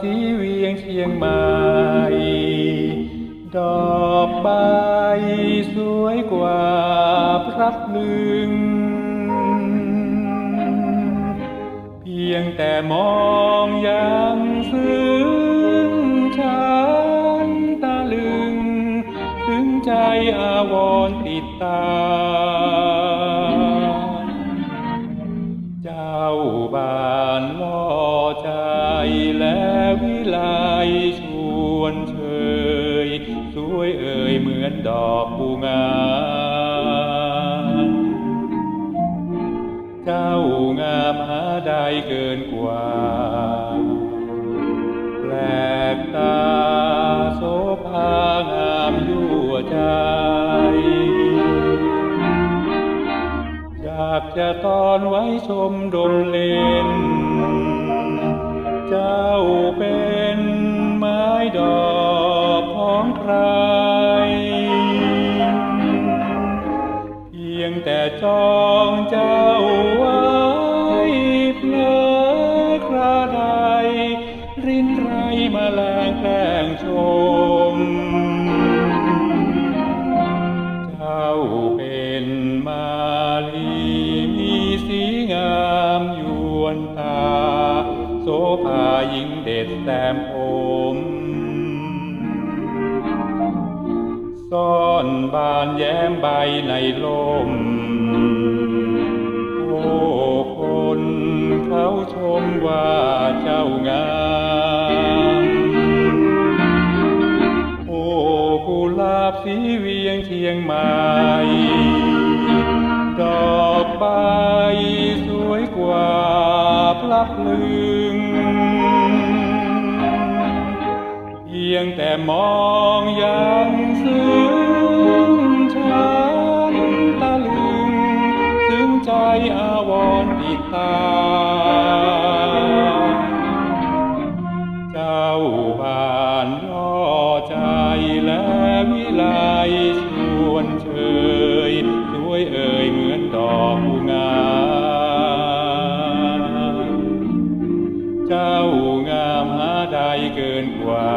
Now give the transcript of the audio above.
สีเวียงเชียงใหม่ดอกใบสวยกว่าพรับลึง เพียงแต่มองยังซึ้งฉันตะลึง ถึงใจอาวรณ์ติดตา เจ้าบานลอ วิไลชวนเชยสวยเอ่ยเหมือนดอกปูงามเจ้างามหาใดเกินกว่า แปลกตาโสภางามยั่วใจอยากจะตอนไว้ชมดมเล่น เจ้าเป็นไม้ดอกของใคร เพียงแต่จองเจ้าไว้เพลอคราใดรินไรมาแลงแกล้งชม เจ้าเป็นมาลีมีสีงามยวนตาโสภายิ่งเด็ดแต้มผมซ่อนบานแย้มใบในลม โอ้คนเขาชมว่าเจ้างามโอ้กุหลาบสีเวียงเชียงใหม่ดอกใบ ลับลึงเพียงแต่มองยังซึ้งฉันตะลึงซึ้งใจอาวรติดตา เจ้าบานย่อใจและวิไลชวนเชย เกินกว่า